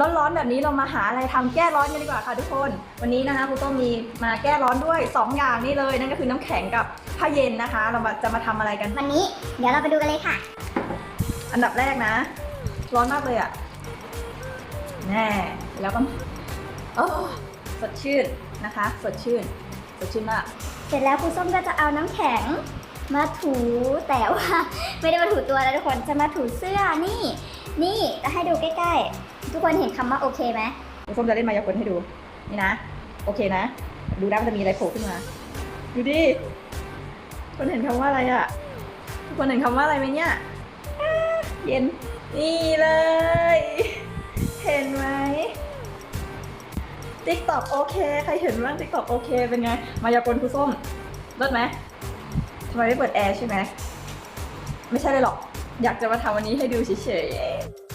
ร้อนๆแบบนี้เรามาหาอะไรทำแก้ร้อนกันดีกว่าค่ะทุกคน วันนี้นะคะครูต้มมีมาแก้ร้อนด้วย 2 อย่างนี่เลย นั่นก็คือน้ำแข็งกับผ้าเย็นนะคะ เรามาจะมาทำอะไรกัน วันนี้ เดี๋ยวเราไปดูกันเลยค่ะ อันดับแรกนะ ร้อนมากเลยอะ่ะแน่แล้วก็โอ้สดชื่นนะคะ สดชื่น สดชื่นมากเสร็จแล้วครูส้มก็จะเอาน้ำแข็งมาถูแต่ว่าไม่ได้มาถูตัวนะทุกคนจะมาถูเสื้อนี่ นี่จะให้ดูใกล้ๆ ทุกคนเห็นคำว่าโอเคไหมเดี๋ยวส้มจะเล่นมายากลให้ดู นี่นะ โอเคนะ ดูนะมันจะมีอะไรโผล่ขึ้นมา ดูดิทุกคนเห็นคำว่าอะไรอะ่ะทุกคนเห็นคำว่าอะไรไหมเนี่ย เย็น นี่เลย เห็นไหมติ๊กตอกโอเค ใครเห็นบ้างติ๊กตอกโอเค เป็นไง มายากลครูส้มเลิศไหมทำไมไม่เปิดแอร์ใช่ไหม ไม่ใช่เลยหรอก อยากจะมาทำวันนี้ให้ดูเฉยๆ